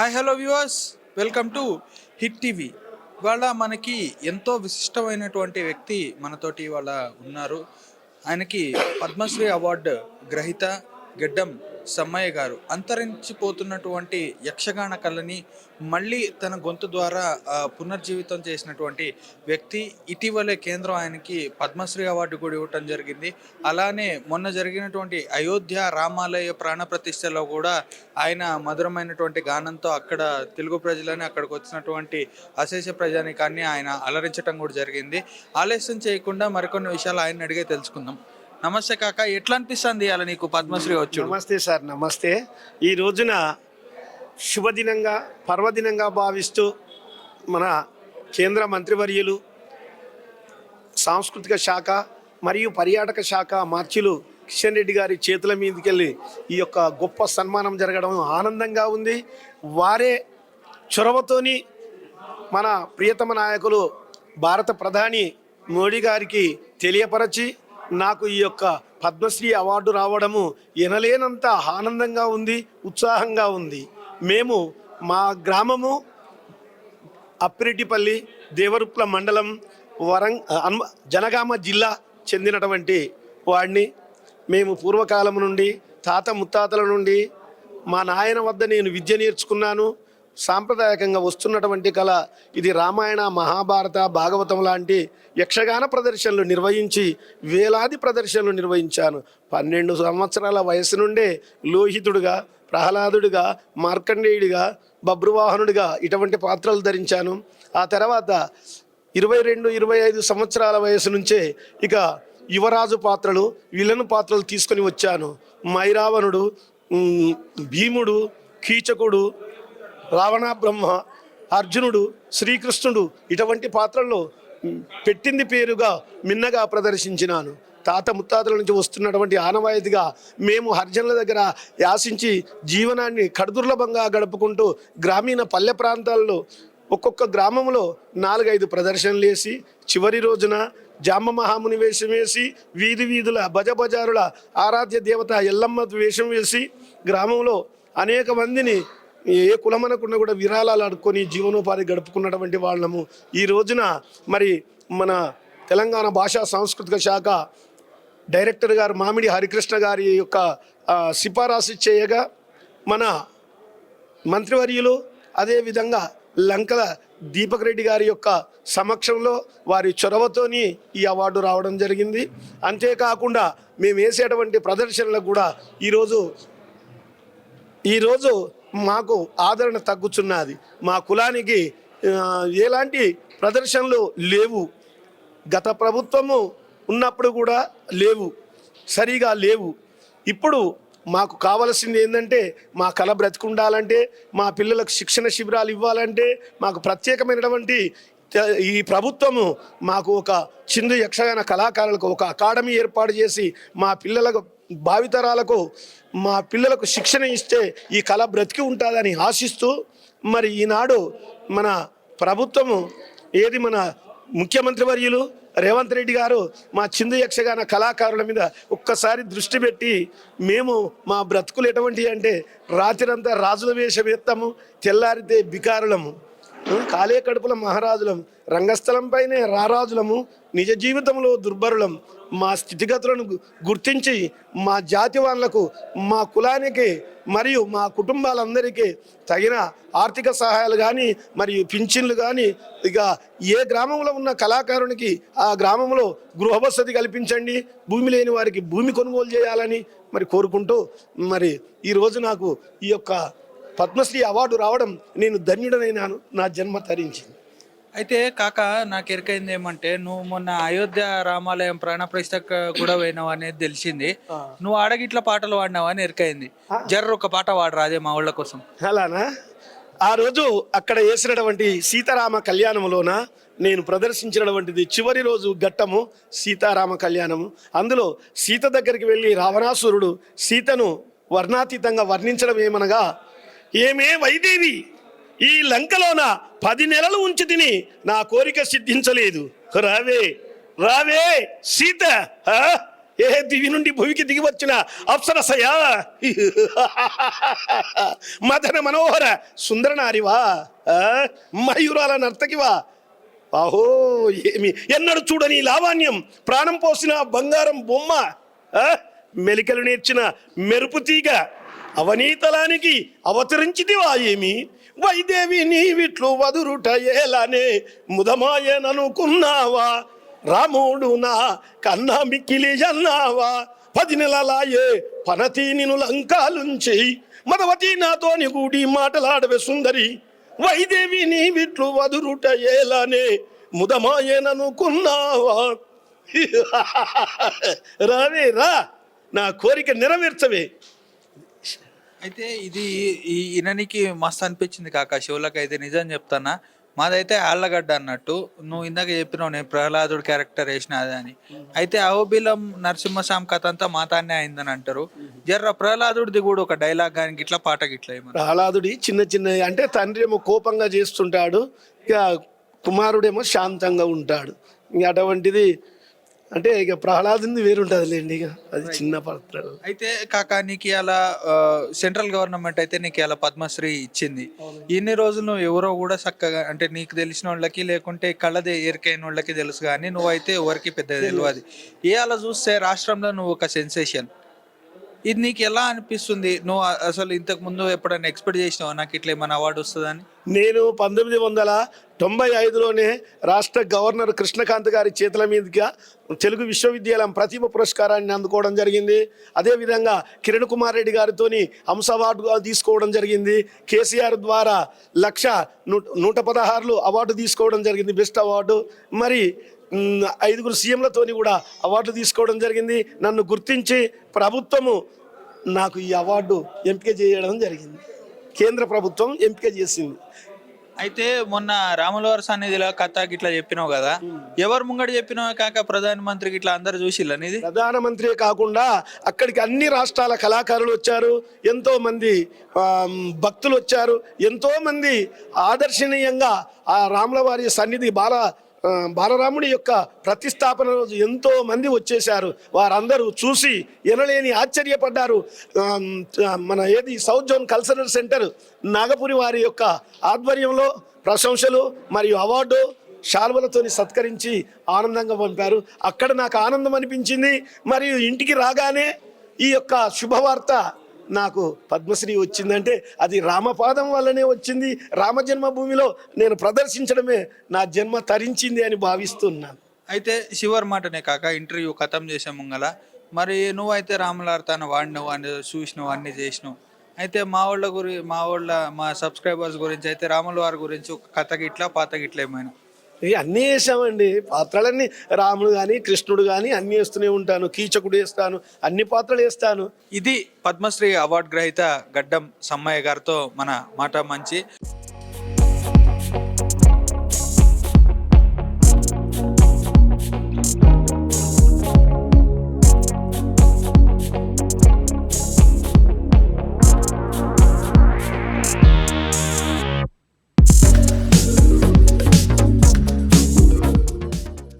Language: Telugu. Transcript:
Hi hello viewers welcome to hit TV ఇవాళ మనకి ఎంతో విశిష్టమైనటువంటి వ్యక్తి మనతోటి ఇవాళ ఉన్నారు. ఆయనకి పద్మశ్రీ అవార్డు గ్రహీత గెడ్డం సమ్మయ్య గారు అంతరించిపోతున్నటువంటి యక్షగాన కళని మళ్ళీ తన గొంతు ద్వారా పునర్జీవితం చేసినటువంటి వ్యక్తి ఇటీవలే కేంద్రం ఆయనకి పద్మశ్రీ అవార్డు కూడా ఇవ్వటం జరిగింది. అలానే మొన్న జరిగినటువంటి అయోధ్య రామాలయ ప్రాణ ప్రతిష్టలో కూడా ఆయన మధురమైనటువంటి గానంతో అక్కడ తెలుగు ప్రజలని అక్కడికి వచ్చినటువంటి అశేష ప్రజానికాన్ని ఆయన అలరించడం కూడా జరిగింది. ఆలస్యం చేయకుండా మరికొన్ని విషయాలు ఆయన అడిగే తెలుసుకుందాం. నమస్తే కాక ఎట్లా అనిపిస్తుంది అలా నీకు పద్మశ్రీ వచ్చు నమస్తే సార్ నమస్తే. ఈ రోజున శుభదినంగా పర్వదినంగా భావిస్తూ మన కేంద్ర మంత్రివర్యులు సాంస్కృతిక శాఖ మరియు పర్యాటక శాఖ మార్చులు కిషన్ రెడ్డి గారి చేతుల మీదకెళ్ళి ఈ యొక్క గొప్ప సన్మానం జరగడం ఆనందంగా ఉంది. వారే చొరవతోని మన ప్రియతమ నాయకులు భారత ప్రధాని మోడీ గారికి తెలియపరచి నాకు ఈ యొక్క పద్మశ్రీ అవార్డు రావడము ఎనలేనంత ఆనందంగా ఉంది ఉత్సాహంగా ఉంది. మేము మా గ్రామము అప్పిరెడ్డిపల్లి దేవరుప్ల మండలం వరంగ్ జనగామ జిల్లా చెందినటువంటి వాడిని. మేము పూర్వకాలం నుండి తాత ముత్తాతల నుండి మా నాయన వద్ద నేను విద్య నేర్చుకున్నాను. సాంప్రదాయకంగా వస్తున్నటువంటి కళ ఇది రామాయణ మహాభారత భాగవతం లాంటి యక్షగాన ప్రదర్శనలు నిర్వహించి వేలాది ప్రదర్శనలు నిర్వహించాను పన్నెండు సంవత్సరాల వయసు నుండే లోహితుడుగా ప్రహ్లాదుడిగా మార్కండేయుడిగా బబ్రువాహనుడిగా ఇటువంటి పాత్రలు ధరించాను. ఆ తర్వాత ఇరవై రెండు ఇరవై ఐదు సంవత్సరాల వయసు నుంచే ఇక యువరాజు పాత్రలు విలన్ పాత్రలు తీసుకొని వచ్చాను. మైరావణుడు భీముడు కీచకుడు రావణ బ్రహ్మ అర్జునుడు శ్రీకృష్ణుడు ఇటువంటి పాత్రల్లో పెట్టింది పేరుగా మిన్నగా ప్రదర్శించినాను. తాత ముత్తాతల నుంచి వస్తున్నటువంటి ఆనవాయితీగా మేము హర్జనుల దగ్గర యాసించి జీవనాన్ని కడుదుర్లభంగా గడుపుకుంటూ గ్రామీణ పల్లె ప్రాంతాల్లో ఒక్కొక్క గ్రామంలో నాలుగైదు ప్రదర్శనలు వేసి చివరి రోజున జామ మహాముని వేషం వేసి వీధి వీధుల భజ బజారుల ఆరాధ్య దేవత ఎల్లమ్మ వేషం వేసి గ్రామంలో అనేక మందిని ఏ కులమనకుండా కూడా విరాళాలు అడుక్కొని జీవనోపాధి గడుపుకున్నటువంటి వాళ్ళము. ఈ రోజున మరి మన తెలంగాణ భాషా సాంస్కృతిక శాఖ డైరెక్టర్ గారు మామిడి హరికృష్ణ గారి యొక్క సిఫారసు చేయగా మన మంత్రివర్యులు అదేవిధంగా లంకల దీపక్ రెడ్డి గారి యొక్క సమక్షంలో వారి చొరవతోని ఈ అవార్డు రావడం జరిగింది. అంతేకాకుండా మేము వేసేటువంటి ప్రదర్శనలకు కూడా ఈరోజు ఈరోజు మాకు ఆదరణ తగ్గుచున్నది. మా కులానికి ఎలాంటి ప్రదర్శనలు లేవు. గత ప్రభుత్వము ఉన్నప్పుడు కూడా లేవు. సరిగా లేవు. ఇప్పుడు మాకు కావలసింది ఏంటంటే మా కళ బ్రతికుండాలంటే మా పిల్లలకు శిక్షణ శిబిరాలు ఇవ్వాలంటే మాకు ప్రత్యేకమైనటువంటి ఈ ప్రభుత్వము మాకు ఒక చిందు యక్షగాన కళాకారులకు ఒక అకాడమీ ఏర్పాటు చేసి మా పిల్లలకు భావితరాలకు మా పిల్లలకు శిక్షణ ఇస్తే ఈ కళ బ్రతికి ఉంటుందని ఆశిస్తూ మరి ఈనాడు మన ప్రభుత్వము ఏది మన ముఖ్యమంత్రి వర్యులు రేవంత్ రెడ్డి గారు మా చిందు యక్షగాన కళాకారుల మీద ఒక్కసారి దృష్టి పెట్టి మేము మా బ్రతుకులు ఎటువంటి అంటే రాత్రంతా రాజుల వేషం ఎత్తము తెల్లారితే బికారులము. కాలే కడుపుల మహారాజులం రంగస్థలంపైనే రారాజులము నిజ జీవితంలో దుర్భరులం. మా స్థితిగతులను గుర్తించి మా జాతి వాళ్ళకు మా కులానికి మరియు మా కుటుంబాలందరికీ తగిన ఆర్థిక సహాయాలు కానీ మరియు పింఛన్లు కానీ ఇక ఏ గ్రామంలో ఉన్న కళాకారునికి ఆ గ్రామంలో గృహ వసతి కల్పించండి. భూమి లేని వారికి భూమి కొనుగోలు చేయాలని మరి కోరుకుంటూ మరి ఈరోజు నాకు ఈ యొక్క పద్మశ్రీ అవార్డు రావడం నేను ధన్యుడనైనాను. నా జన్మ తరించింది. అయితే కాక నాకు ఎరికైంది ఏమంటే నువ్వు మొన్న అయోధ్య రామాలయం ప్రాణ ప్రతిష్ఠకు కూడా పోయినావు అనేది తెలిసింది. నువ్వు ఆడగిట్ల పాటలు పాడినావు అని ఎరికైంది. జర్ర ఒక పాట వాడరా అదే మా ఊళ్ళ కోసం. అలానా? ఆ రోజు అక్కడ వేసినటువంటి సీతారామ కళ్యాణంలోన నేను ప్రదర్శించినటువంటిది చివరి రోజు ఘట్టము సీతారామ కళ్యాణము. అందులో సీత దగ్గరికి వెళ్ళి రావణాసురుడు సీతను వర్ణాతీతంగా వర్ణించడం ఏమనగా ఏమే వైదేవి? ఈ లంకలోన పది నెలలు ఉంచి తిని నా కోరిక సిద్ధించలేదు. రావే రావే సీత ఏ దివి నుండి భూమికి దిగి వచ్చిన అప్సరసయా మదన మనోహర సుందర నారివా ఆ? మయూరాల నర్తకివా ఆహో ఏమి? ఎన్నడు చూడని లావాణ్యం ప్రాణం పోసిన బంగారం బొమ్మ ఆ? మెలికలు నేర్చిన మెరుపు తీగ అవనీతలానికి అవతరించితివా ఏమి? వైదేవి నీవిట్లు వదురుట ఏలానే ముదమాయననుకున్నావా? రాముడు నా కన్నా మిక్కిలి అన్నావా? పది నెలలాయే పనతి నిను లంకాలుంచి మదవతి నాతోని కూడి మాటలాడవే సుందరి. వైదేవి నీ విట్లు వదురుట ఏలానే ముదమాయననుకున్నావా? రావే రా. నా కోరిక నెరవేర్చవే. అయితే ఇది ఈ ఇననికి మస్తు అనిపించింది కాక. శివులకు అయితే నిజం చెప్తానా మాదైతే ఆళ్ళగడ్డ అన్నట్టు. నువ్వు ఇందాక చెప్పినావు నేను ప్రహ్లాదుడు క్యారెక్టర్ వేసిన అని. అయితే అహోబిలం నరసింహస్వామి కథ అంతా మాతాన్నే అయిందని అంటారు. జర్ర ప్రహ్లాదుడిది కూడా ఒక డైలాగ్ కానీ గిట్లా పాట గిట్లా ప్రహ్లాదుడి చిన్న చిన్న అంటే తండ్రి ఏమో కోపంగా చేస్తుంటాడు. ఇక కుమారుడేమో శాంతంగా ఉంటాడు. ఇక అటువంటిది అంటే ఇక ప్రహ్లాదుంది వేరుంటుందిలేండి ఇక. అది చిన్న పాత్ర. అయితే కాక నీకు ఇలా సెంట్రల్ గవర్నమెంట్ అయితే నీకు ఇలా పద్మశ్రీ ఇచ్చింది. ఇన్ని రోజులు నువ్వు ఎవరో కూడా చక్కగా అంటే నీకు తెలిసిన వాళ్ళకి లేకుంటే కళ్ళది ఎరికైన వాళ్ళకి తెలుసు కానీ నువ్వైతే ఎవరికి పెద్ద తెలియదు. ఏ అలా చూస్తే రాష్ట్రంలో నువ్వు ఒక సెన్సేషన్. ఇది నీకు ఎలా అనిపిస్తుంది? నువ్వు అసలు ఇంతకు ముందు ఎప్పుడైనా ఎక్స్పెక్ట్ చేసినావు? నాకు ఇట్లా ఏమైనా అవార్డు వస్తుందని? నేను పంతొమ్మిది వందల తొంభై ఐదులోనే రాష్ట్ర గవర్నర్ కృష్ణకాంత్ గారి చేతుల మీదుగా తెలుగు విశ్వవిద్యాలయం ప్రతిభ పురస్కారాన్ని అందుకోవడం జరిగింది. అదేవిధంగా కిరణ్ కుమార్ రెడ్డి గారితోని హంస అవార్డు తీసుకోవడం జరిగింది. కేసీఆర్ ద్వారా లక్ష నూట నూట పదహారులు అవార్డు తీసుకోవడం జరిగింది. బెస్ట్ అవార్డు మరి ఐదుగురు సీఎంలతోని కూడా అవార్డు తీసుకోవడం జరిగింది. నన్ను గుర్తించి ప్రభుత్వము నాకు ఈ అవార్డు ఎంపిక చేయడం జరిగింది. కేంద్ర ప్రభుత్వం ఎంపిక చేసింది. అయితే మొన్న రాములవారి సన్నిధిలో కథ గిట్లా చెప్పినావు కదా? ఎవరు ముంగడు చెప్పినావు కాక ప్రధానమంత్రికి ఇట్లా అందరు చూసిల్లా నీది? ప్రధానమంత్రి కాకుండా అక్కడికి అన్ని రాష్ట్రాల కళాకారులు వచ్చారు. ఎంతో మంది భక్తులు వచ్చారు. ఎంతో మంది ఆదర్శనీయంగా ఆ రాముల వారి సన్నిధి బాల బాలరాముడి యొక్క ప్రతిష్టాపన రోజు ఎంతో మంది వచ్చేశారు. వారందరూ చూసి ఎనలేని ఆశ్చర్యపడ్డారు. మన ఏది సౌత్ జోన్ కల్చరల్ సెంటర్ నాగపురి వారి యొక్క ఆధ్వర్యంలో ప్రశంసలు మరియు అవార్డు శాల్వలతోని సత్కరించి ఆనందంగా పంపారు. అక్కడ నాకు ఆనందం అనిపించింది. మరియు ఇంటికి రాగానే ఈ యొక్క శుభవార్త నాకు పద్మశ్రీ వచ్చిందంటే అది రామపాదం వల్లనే వచ్చింది. రామ జన్మభూమిలో నేను ప్రదర్శించడమే నా జన్మ తరించింది అని భావిస్తున్నాను. అయితే శివర్ మాటనే కాక ఇంటర్వ్యూ ఖతం చేసే ముంగల. మరి నువ్వైతే రామలార్తాను వాడినవు అని చూసినావు అన్ని చేసినావు. అయితే మా వాళ్ళ గురి మా వాళ్ళ మా సబ్స్క్రైబర్స్ గురించి అయితే రాముల వారి గురించి ఒక కథ గిట్లా పాత గిట్లా ఏమైనా? ఇక అన్నీ వేసామండి పాత్రలన్నీ రాముడు కానీ కృష్ణుడు కానీ అన్నీ వేస్తూనే ఉంటాను. కీచకుడు వేస్తాను. అన్ని పాత్రలు వేస్తాను. ఇది పద్మశ్రీ అవార్డు గ్రహీత గడ్డం సమ్మయ్య గారితో మన మాట మంచి.